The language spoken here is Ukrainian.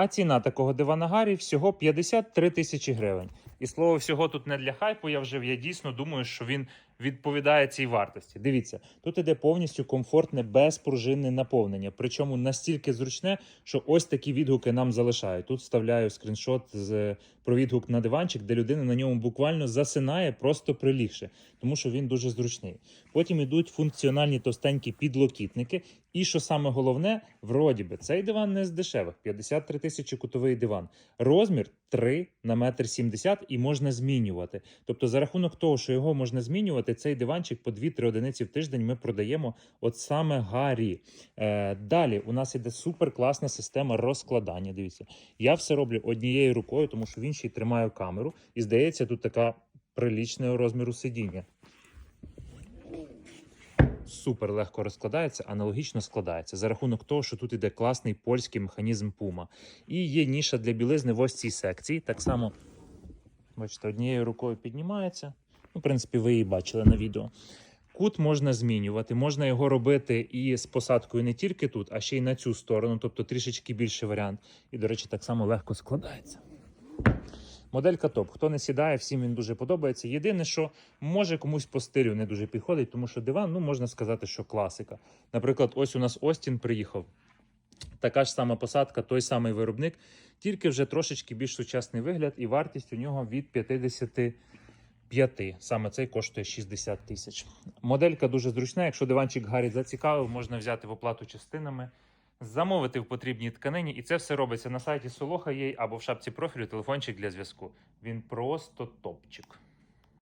А ціна такого дивана Гаррі всього 53 тисячі гривень. І слово всього тут не для хайпу. Я вже я дійсно думаю, що він відповідає цій вартості. Дивіться, тут іде повністю комфортне безпружинне наповнення. Причому настільки зручне, що ось такі відгуки нам залишають. Тут вставляю скріншот з про відгук на диванчик, де людина на ньому буквально засинає, просто прилігши, тому що він дуже зручний. Потім ідуть функціональні товстенькі підлокітники. І що саме головне, вроді би, цей диван не з дешевих 53 тисячі кутовий диван. Розмір 3 на метр 70 і можна змінювати. Тобто, за рахунок того, що його можна змінювати, цей диванчик по 2-3 одиниці в тиждень ми продаємо от саме Гаррі. Е, далі у нас іде супер класна система розкладання. Дивіться, я все роблю однією рукою, тому що в іншій тримаю камеру, і здається, тут така прилічного розміру сидіння. Супер легко розкладається, аналогічно складається за рахунок того, що тут іде класний польський механізм Puma. І є ніша для білизни в ось цій секції. Так само, бачите, однією рукою піднімається. Ну, в принципі, ви її бачили на відео. Кут можна змінювати, можна його робити і з посадкою не тільки тут, а ще й на цю сторону, тобто трішечки більший варіант. І, до речі, так само легко складається. Моделька топ. Хто не сідає, всім він дуже подобається. Єдине, що може комусь по стилю не дуже підходить, тому що диван, ну можна сказати, що класика. Наприклад, ось у нас Остін приїхав. Така ж сама посадка, той самий виробник, тільки вже трошечки більш сучасний вигляд, і вартість у нього від 55. Саме цей коштує 60 тисяч. Моделька дуже зручна. Якщо диванчик Гаррі зацікавив, можна взяти в оплату частинами, замовити в потрібній тканині, і це все робиться на сайті Солоха є або в шапці профілю телефончик для зв'язку. Він просто топчик.